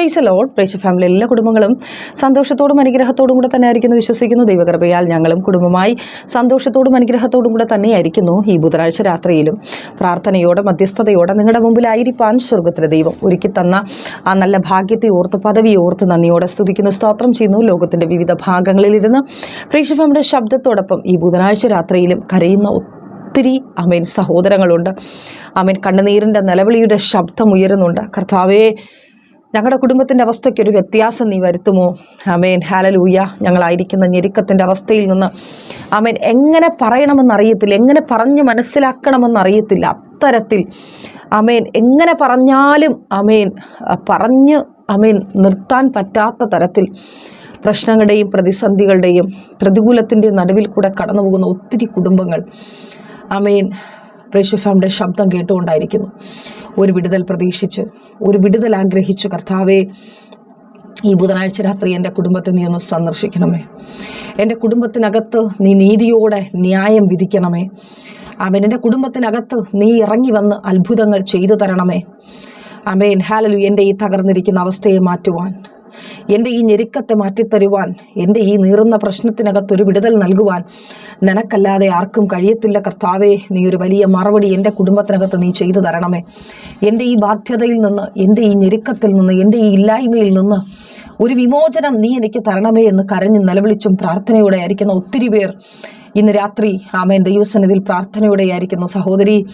Price load price family എല്ലാ കുടുംബങ്ങളും സന്തോഷത്തോടും അനുഗ്രഹത്തോടും കൂടെ തന്നെ ആയിരിക്കുന്നു വിശ്വസിക്കുന്നു. ദൈവകൃപയാൽ ഞങ്ങളും കുടുംബമായി സന്തോഷത്തോടും അനുഗ്രഹത്തോടും കൂടെ തന്നെയായിരിക്കുന്നു ഈ ബുധനാഴ്ച രാത്രിയിലും. പ്രാർത്ഥനയോടെ മധ്യസ്ഥതയോടെ നിങ്ങളുടെ മുമ്പിലായിരിക്കാൻ സ്വർഗത്തിലെ ദൈവം ഒരുക്കി തന്ന ആ നല്ല ഭാഗ്യത്തെ ഓർത്ത് പദവി ഓർത്ത് നന്ദിയോടെ സ്തുതിക്കുന്നു സ്തോത്രം ചെയ്യുന്നു. ലോകത്തിന്റെ വിവിധ ഭാഗങ്ങളിലിരുന്ന് പ്രേക്ഷ ഫാമിലിയുടെ ശബ്ദത്തോടൊപ്പം ഈ ബുധനാഴ്ച രാത്രിയിലും കരയുന്ന ഒത്തിരി അമേൻ സഹോദരങ്ങളുണ്ട്. അമേൻ കണ്ണുനീരിന്റെ നിലവിളിയുടെ ശബ്ദം ഉയരുന്നുണ്ട് കർത്താവേ ഞങ്ങളുടെ കുടുംബത്തിന്റെ അവസ്ഥയ്ക്ക് ഒരു വ്യത്യാസം നീ വരുത്തുമോ? അമേൻ ഹാലലൂയ ഞങ്ങളായിരിക്കുന്ന ഞെരുക്കത്തിന്റെ അവസ്ഥയിൽ നിന്ന് അമേൻ എങ്ങനെ പറയണമെന്നറിയത്തില്ല. എങ്ങനെ പറഞ്ഞ് മനസ്സിലാക്കണമെന്നറിയത്തില്ല. അത്തരത്തിൽ അമേൻ എങ്ങനെ പറഞ്ഞാലും അമേൻ പറഞ്ഞ് അമേൻ നിർത്താൻ പറ്റാത്ത തരത്തിൽ പ്രശ്നങ്ങളുടെയും പ്രതിസന്ധികളുടെയും പ്രതികൂലത്തിന്റെ നടുവിൽ കൂടെ കടന്നു പോകുന്ന ഒത്തിരി കുടുംബങ്ങൾ അമേൻ പ്രേഷ്യഫാമിന്റെ ശബ്ദം കേട്ടുകൊണ്ടായിരിക്കുന്നു. ഒരു വിടുതൽ പ്രതീക്ഷിച്ച് ഒരു വിടുതൽ ആഗ്രഹിച്ചു കർത്താവെ ഈ ബുധനാഴ്ച രാത്രി എന്റെ കുടുംബത്തെ നീ ഒന്ന് സന്ദർശിക്കണമേ. എന്റെ കുടുംബത്തിനകത്ത് നീ നീതിയോടെ ന്യായം വിധിക്കണമേ. അവൻ എന്റെ കുടുംബത്തിനകത്ത് നീ ഇറങ്ങി വന്ന് അത്ഭുതങ്ങൾ ചെയ്തു തരണമേ. അമേൻ ഹാലലു എന്റെ ഈ തകർന്നിരിക്കുന്ന അവസ്ഥയെ മാറ്റുവാൻ. എന്റെ ഈ ഞെരുക്കത്തെ മാറ്റിത്തരുവാൻ എന്റെ ഈ നീറുന്ന പ്രശ്നത്തിനകത്തൊരു വിടുതൽ നൽകുവാൻ നിനക്കല്ലാതെ ആർക്കും കഴിയത്തില്ല കർത്താവേ. നീ ഒരു വലിയ മറുപടി എന്റെ കുടുംബത്തിനകത്ത് നീ ചെയ്തു തരണമേ. എന്റെ ഈ ബാധ്യതയിൽ നിന്ന് എന്റെ ഈ ഞെരുക്കത്തിൽ നിന്ന് എന്റെ ഈ ഇല്ലായ്മയിൽ നിന്ന് ഒരു വിമോചനം നീ എനിക്ക് തരണമേ എന്ന് കരഞ്ഞ് നിലവിളിച്ചും പ്രാർത്ഥനയോടെ ആയിരിക്കുന്ന ഒത്തിരി പേർ ഇന്ന് രാത്രി ആമേൻ ദൈവസന്നിധിയിൽ പ്രാർത്ഥനയോടെ ആയിരിക്കുന്നു സഹോദരി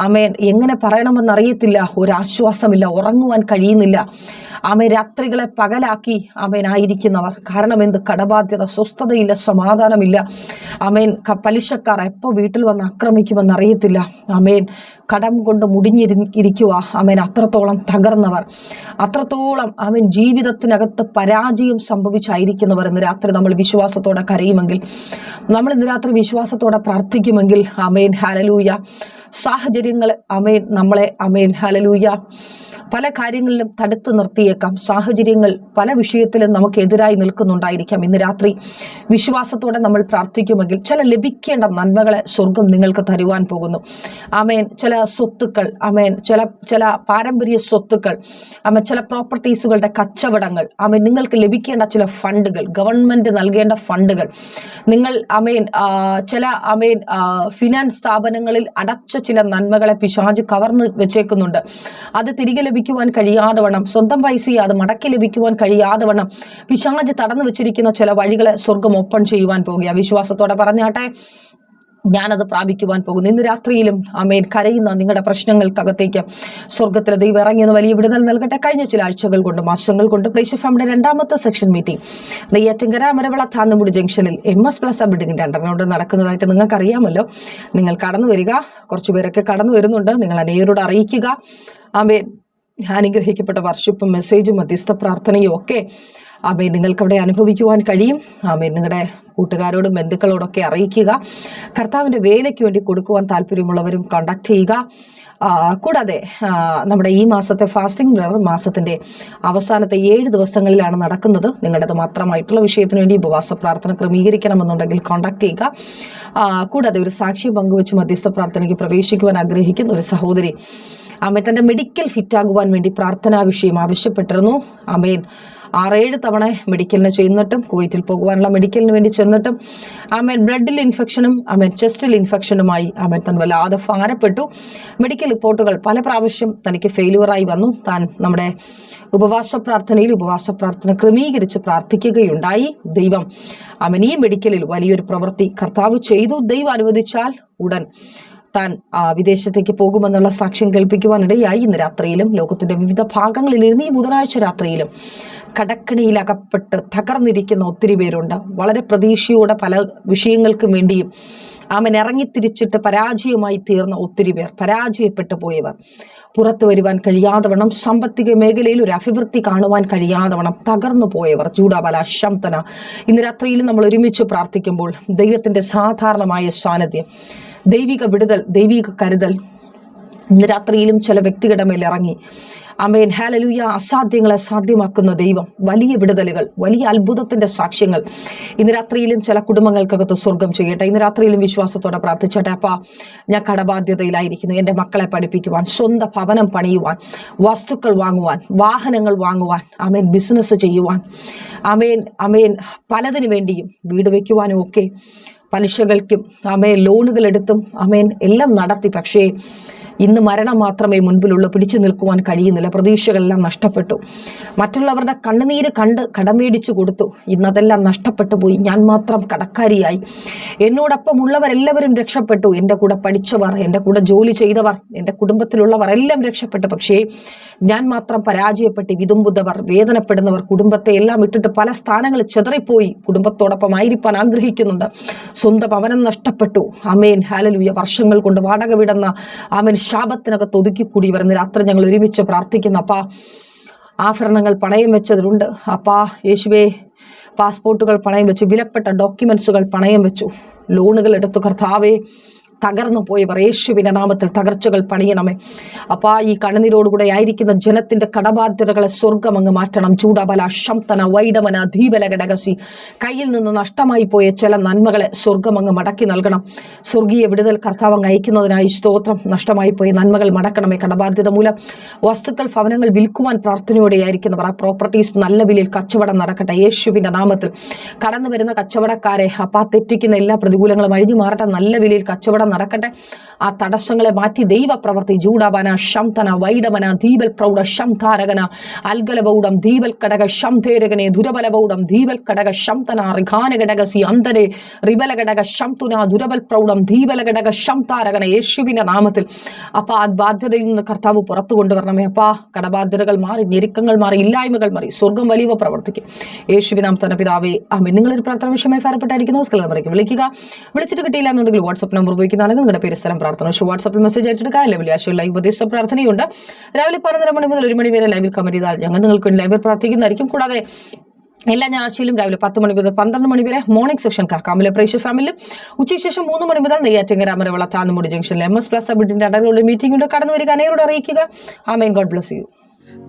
ആമേൻ എങ്ങനെ പറയണമെന്നറിയത്തില്ല ഒരാശ്വാസമില്ല ഉറങ്ങുവാൻ കഴിയുന്നില്ല. ആമേ രാത്രികളെ പകലാക്കി ആമേൻ ആയിരിക്കുന്നവർ. കാരണം എന്ത്? കടബാധ്യത സ്വസ്ഥതയില്ല സമാധാനമില്ല. ആമേൻ പലിശക്കാർ എപ്പോൾ വീട്ടിൽ വന്ന് ആക്രമിക്കുമെന്ന് അറിയത്തില്ല. ആമേൻ കടം കൊണ്ട് മുടിഞ്ഞിരി ഇരിക്കുക ആമേൻ അത്രത്തോളം തകർന്നവർ. അത്രത്തോളം ആമേൻ ജീവിതത്തിനകത്ത് പരാജയം സംഭവിച്ചായിരിക്കുന്നവർ ഇന്ന് രാത്രി നമ്മൾ വിശ്വാസത്തോടെ കരയുമെങ്കിൽ. നമ്മൾ ഇന്ന് രാത്രി വിശ്വാസത്തോടെ പ്രാർത്ഥിക്കുമെങ്കിൽ അമേൻ ഹലലൂയ സാഹചര്യങ്ങൾ അമേൻ നമ്മളെ അമേൻ. ഹലലൂയ പല കാര്യങ്ങളിലും തടുത്തു നിർത്തിയേക്കാം. സാഹചര്യങ്ങൾ പല വിഷയത്തിലും നമുക്ക് എതിരായി നിൽക്കുന്നുണ്ടായിരിക്കാം. ഇന്ന് രാത്രി വിശ്വാസത്തോടെ നമ്മൾ പ്രാർത്ഥിക്കുമെങ്കിൽ ചില ലഭിക്കേണ്ട നന്മകളെ സ്വർഗം നിങ്ങൾക്ക് തരുവാൻ പോകുന്നു. അമേൻ. ചില സ്വത്തുക്കൾ അമേൻ. ചില ചില പാരമ്പര്യ സ്വത്തുക്കൾ അമേൻ. ചില പ്രോപ്പർട്ടീസുകളുടെ കച്ചവടങ്ങൾ അമേൻ. നിങ്ങൾക്ക് ലഭിക്കേണ്ട ചില ഫണ്ടുകൾ ഗവൺമെന്റ് നൽകേണ്ട ഫണ്ടുകൾ. നിങ്ങൾ അമേൻ ചില അമേൻ ഫിനാൻസ് സ്ഥാപനങ്ങളിൽ അടച്ച ചില നന്മകളെ പിശാജ് കവർന്ന് വെച്ചേക്കുന്നുണ്ട്. അത് തിരികെ ലഭിക്കുവാൻ കഴിയാതെ വണ്ണം സ്വന്തം പൈസയെ അത് മടക്കി ലഭിക്കുവാൻ കഴിയാതെ വണ്ണം പിശാജ് തടന്നു വെച്ചിരിക്കുന്ന ചില വഴികളെ സ്വർഗം ഓപ്പൺ ചെയ്യുവാൻ പോകുക. വിശ്വാസത്തോടെ പറഞ്ഞാട്ടെ ഞാനത് പ്രാപിക്കുവാൻ പോകുന്നു. ഇന്ന് രാത്രിയിലും അമേൻ കരയുന്ന നിങ്ങളുടെ പ്രശ്നങ്ങൾക്കകത്തേക്ക് സ്വർഗത്തിലെ ദൈവം ഇറങ്ങിയെന്ന് വലിയ വിടുതൽ നൽകട്ടെ. കഴിഞ്ഞ ചില ആഴ്ചകൾ കൊണ്ട് മാസങ്ങൾ കൊണ്ട് പ്രേക്ഷ ഫാമിയുടെ രണ്ടാമത്തെ സെക്ഷൻ മീറ്റിംഗ് നെയ്യാറ്റിങ്കര അമരവിള താന്നമുടി ജംഗ്ഷനിൽ എം എസ് പ്ലസ് ബിൽഡിങ്ങിന്റെ അണ്ടറിനോട് നടക്കുന്നതായിട്ട് നിങ്ങൾക്കറിയാമല്ലോ. നിങ്ങൾ കടന്നു വരിക. കുറച്ചുപേരൊക്കെ കടന്നു വരുന്നുണ്ട്. നിങ്ങൾ അനേകരോട് അറിയിക്കുക. അമേൻ അനുഗ്രഹിക്കപ്പെട്ട വർഷിപ്പും മെസ്സേജും മധ്യസ്ഥ പ്രാർത്ഥനയും ഒക്കെ ആമേ നിങ്ങൾക്ക് അവിടെ അനുഭവിക്കുവാൻ കഴിയും. ആമേ നിങ്ങളുടെ കൂട്ടുകാരോടും ബന്ധുക്കളോടൊക്കെ അറിയിക്കുക. കർത്താവിന്റെ വേലയ്ക്ക് വേണ്ടി കൊടുക്കുവാൻ താല്പര്യമുള്ളവരും കോണ്ടാക്ട് ചെയ്യുക. കൂടാതെ നമ്മുടെ ഈ മാസത്തെ ഫാസ്റ്റിംഗ് ബ്രദർ മാസത്തിന്റെ അവസാനത്തെ ഏഴ് ദിവസങ്ങളിലാണ് നടക്കുന്നത്. നിങ്ങളുടേത് മാത്രമായിട്ടുള്ള വിഷയത്തിന് വേണ്ടി ഉപവാസ പ്രാർത്ഥന ക്രമീകരിക്കണമെന്നുണ്ടെങ്കിൽ കോണ്ടാക്ട് ചെയ്യുക. കൂടാതെ ഒരു സാക്ഷ്യം പങ്കുവെച്ച് മധ്യസ്ഥ പ്രാർത്ഥനയ്ക്ക് പ്രവേശിക്കുവാൻ ആഗ്രഹിക്കുന്ന ഒരു സഹോദരി. അമ്മ തന്റെ മെഡിക്കൽ ഫിറ്റാകുവാൻ വേണ്ടി പ്രാർത്ഥനാ വിഷയം ആവശ്യപ്പെട്ടിരുന്നു. അമേൻ ആറേഴ് തവണ മെഡിക്കലിന് ചെന്നിട്ടും കുവൈറ്റിൽ പോകുവാനുള്ള മെഡിക്കലിന് വേണ്ടി ചെന്നിട്ടും ആമേൻ ബ്ലഡിൽ ഇൻഫെക്ഷനും ആമേൻ ചെസ്റ്റിൽ ഇൻഫെക്ഷനുമായി ആമേൻ താൻ വല്ലാതെ ഭാരപ്പെട്ടു. മെഡിക്കൽ റിപ്പോർട്ടുകൾ പല പ്രാവശ്യം തനിക്ക് ഫെയിലുവറായി വന്നു. താൻ നമ്മുടെ ഉപവാസ പ്രാർത്ഥനയിൽ ഉപവാസ പ്രാർത്ഥന ക്രമീകരിച്ച് പ്രാർത്ഥിക്കുകയുണ്ടായി. ദൈവം ആമൻ ഈ മെഡിക്കലിൽ വലിയൊരു പ്രവൃത്തി കർത്താവ് ചെയ്തു. ദൈവം അനുവദിച്ചാൽ ഉടൻ താൻ വിദേശത്തേക്ക് പോകുമെന്നുള്ള സാക്ഷ്യം കേൾപ്പിക്കുവാനിടയായി. ഇന്ന് രാത്രിയിലും ലോകത്തിന്റെ വിവിധ ഭാഗങ്ങളിൽ ഇരുന്ന് ഈ ബുധനാഴ്ച രാത്രിയിലും കടക്കണിയിൽ അകപ്പെട്ട് തകർന്നിരിക്കുന്ന ഒത്തിരി പേരുണ്ട്. വളരെ പ്രതീക്ഷയോടെ പല വിഷയങ്ങൾക്കും വേണ്ടിയും അവൻ ഇറങ്ങിത്തിരിച്ചിട്ട് പരാജയമായി തീർന്ന ഒത്തിരി പേർ പരാജയപ്പെട്ടു പോയവർ. പുറത്തു വരുവാൻ കഴിയാതെ വണ്ണം സാമ്പത്തിക മേഖലയിൽ ഒരു അഭിവൃദ്ധി കാണുവാൻ കഴിയാതെ വണ്ണം തകർന്നു പോയവർ. ചൂടാബല ശംതന. ഇന്ന് രാത്രിയിലും നമ്മൾ ഒരുമിച്ച് പ്രാർത്ഥിക്കുമ്പോൾ ദൈവത്തിന്റെ സാധാരണമായ സാന്നിധ്യം ദൈവിക വിടുതൽ ദൈവിക കരുതൽ ഇന്ന് രാത്രിയിലും ചില വ്യക്തികളുടെ മേൽ ഇറങ്ങി. അമേൻ ഹാലലുയ അസാധ്യങ്ങളെ സാധ്യമാക്കുന്ന ദൈവം. വലിയ വിടുതലുകൾ വലിയ അത്ഭുതത്തിന്റെ സാക്ഷ്യങ്ങൾ. ഇന്ന് രാത്രിയിലും ചില കുടുംബങ്ങൾക്കകത്ത് സ്വർഗം ചെയ്യട്ടെ. ഇന്ന് രാത്രിയിലും വിശ്വാസത്തോടെ പ്രാർത്ഥിച്ചട്ടെ. അപ്പ ഞാൻ കടബാധ്യതയിലായിരിക്കുന്നു. എന്റെ മക്കളെ പഠിപ്പിക്കുവാൻ സ്വന്തം ഭവനം പണിയുവാൻ വസ്തുക്കൾ വാങ്ങുവാൻ വാഹനങ്ങൾ വാങ്ങുവാൻ അമേൻ ബിസിനസ് ചെയ്യുവാൻ. അമേൻ അമേൻ പലതിനു വേണ്ടിയും വീട് വയ്ക്കുവാനും ഒക്കെ പലിശകൾക്കും അമേൻ ലോണുകൾ എടുത്തും അമേൻ എല്ലാം നടത്തി. പക്ഷേ ഇന്ന് മരണം മാത്രമേ മുൻപിലുള്ള പിടിച്ചു നിൽക്കുവാൻ കഴിയുന്നില്ല. പ്രതീക്ഷകളെല്ലാം നഷ്ടപ്പെട്ടു. മറ്റുള്ളവരുടെ കണ്ണുനീര് കണ്ട് കടമേടിച്ചു കൊടുത്തു. ഇന്നതെല്ലാം നഷ്ടപ്പെട്ടു പോയി. ഞാൻ മാത്രം കടക്കാരിയായി. എന്നോടൊപ്പം ഉള്ളവരെല്ലാവരും രക്ഷപ്പെട്ടു. എന്റെ കൂടെ പഠിച്ചവർ എന്റെ കൂടെ ജോലി ചെയ്തവർ എന്റെ കുടുംബത്തിലുള്ളവർ എല്ലാം രക്ഷപ്പെട്ടു. പക്ഷേ ഞാൻ മാത്രം പരാജയപ്പെട്ട് വിതുമ്പുതവർ വേദനപ്പെടുന്നവർ കുടുംബത്തെ എല്ലാം ഇട്ടിട്ട് പല സ്ഥാനങ്ങളിൽ ചെതറിപ്പോയി. കുടുംബത്തോടൊപ്പം ആയിരിക്കാൻ ആഗ്രഹിക്കുന്നുണ്ട്. സ്വന്തം ഭവനം നഷ്ടപ്പെട്ടു. അമേൻ ഹാലലൂയ വർഷങ്ങൾ കൊണ്ട് വാടക വിടുന്ന അമേൻ ശാപത്തിനകത്ത് ഒതുക്കിക്കൂടി വരുന്ന രാത്രി ഞങ്ങൾ ഒരുമിച്ച് പ്രാർത്ഥിക്കുന്നു അപ്പാ ആഭരണങ്ങൾ പണയം വെച്ചതിലുണ്ട്. അപ്പാ യേശുവേ പാസ്പോർട്ടുകൾ പണയം വെച്ചു വിലപ്പെട്ട ഡോക്യുമെൻസുകൾ പണയം വെച്ചു. ലോണുകൾ എടുത്തു കർത്താവേ തകർന്നു പോയവർ യേശുവിന്റെ നാമത്തിൽ തകർച്ചകൾ പണിയണമേ. അപ്പാ ഈ കണ്ണുനീരോടുകൂടെ ആയിരിക്കുന്ന ജനത്തിന്റെ കടബാധ്യതകളെ സ്വർഗം അങ്ങ് മാറ്റണം. ചൂടബല ശംതന വൈഡമന ധീബല ഘടകസി കയ്യിൽ നിന്ന് നഷ്ടമായി പോയ ചില നന്മകളെ സ്വർഗം അങ്ങ് മടക്കി നൽകണം. സ്വർഗീയ വിടുതൽ കർത്താവ് അങ്ങ് അയക്കുന്നതിനായി സ്തോത്രം. നഷ്ടമായി പോയ നന്മകൾ മടക്കണമേ കടബാധ്യത മൂലം. വസ്തുക്കൾ ഭവനങ്ങൾ വിൽക്കുവാൻ പ്രാർത്ഥനയോടെയായിരിക്കുന്നവർ ആ പ്രോപ്പർട്ടീസ് നല്ല വിലയിൽ കച്ചവടം നടക്കട്ടെ. യേശുവിന്റെ നാമത്തിൽ കടന്നു വരുന്ന കച്ചവടക്കാരെ അപ്പാ തെറ്റിക്കുന്ന എല്ലാ പ്രതികൂലങ്ങളും അഴിഞ്ഞു മാറട്ടെ. നല്ല വിലയിൽ കച്ചവടം നടക്കട്ടെ. ആ തടസ്സങ്ങളെ മാറ്റി ദൈവപ്രവർത്തി ജൂഡാബന ശംതന വൈഡമന ദീപൽ പ്രൗഢ ശംധാരകന അൽഗലബൗഡം ദീപൽ കടക ശംധേരകനെ ദുരബലബൗഡം ദീപൽ കടക ശംതന റിഖാന ഘടകസി അന്തരെ റിബല ഘടക ശംതുന ദുരബൽ പ്രൗഢം ദീപല ഘടക ശംതാരകന യേശുവിന്റെ നാമത്തിൽ. അപ്പൊ ആ ബാധ്യതയിൽ നിന്ന് കർത്താവ് പുറത്തു കൊണ്ടുവരണമേ അപ്പാ. കടബാധ്യതകൾ മാറി ഞെരുക്കങ്ങൾ മാറി ഇല്ലായ്മകൾ മാറി സ്വർഗം വലിയവ പ്രവർത്തിക്കും. യേശുവിനാം തന്നെ പിതാവേ ആമേ നിങ്ങളൊരു പ്രാർത്ഥന വിഷയമായി ഫലപ്പെട്ടായിരിക്കുന്നു സ്കൽ വിളിക്കുക. വിളിച്ചിട്ട് കിട്ടിയില്ല എന്നുണ്ടെങ്കിൽ വാട്സപ്പ് നമ്പർ ഉപയോഗിക്കുന്നതാണെങ്കിൽ നിങ്ങളുടെ പേര് സ്ഥലം പ്രാർത്ഥന. പക്ഷേ വാട്സപ്പിൽ മെസ്സേജ് ഏറ്റെടുക്കുക അല്ലെങ്കിൽ ആശയം ലൈവ് ഉപദേശ പ്രാർത്ഥനയുണ്ട്. രാവിലെ പതിനൊന്നര മണി മുതൽ ഒരു മണി വരെ ലൈവിൽ കമന്റ് ചെയ്താൽ ഞങ്ങൾ നിങ്ങൾക്ക് ലൈവിൽ പ്രാർത്ഥിക്കുന്നതായിരിക്കും. കൂടാതെ എല്ലാ ഞായറാഴ്ചയിലും രാവിലെ പത്ത് മണി മുതൽ പന്ത്രണ്ട് മണി വരെ മോർണിംഗ് സെക്ഷൻ കാക്കാമിലെ പ്രേക്ഷ ഫാമിലും ഉച്ചയ്ക്ക് ശേഷം മൂന്ന് മണി മുതൽ നെയ്യാറ്റിങ്ങര അമരവള താന്നുമുടി ജംഗ്ഷനിൽ എം എസ് പ്ലസ് അബിഡിന്റെ അടലുള്ള മീറ്റിംഗ് ഉണ്ട്. കടന്നു വരിക അനേരോട് അറിയിക്കുക. ആ മെയിൻ ഗോഡ് ബ്ലസ് യു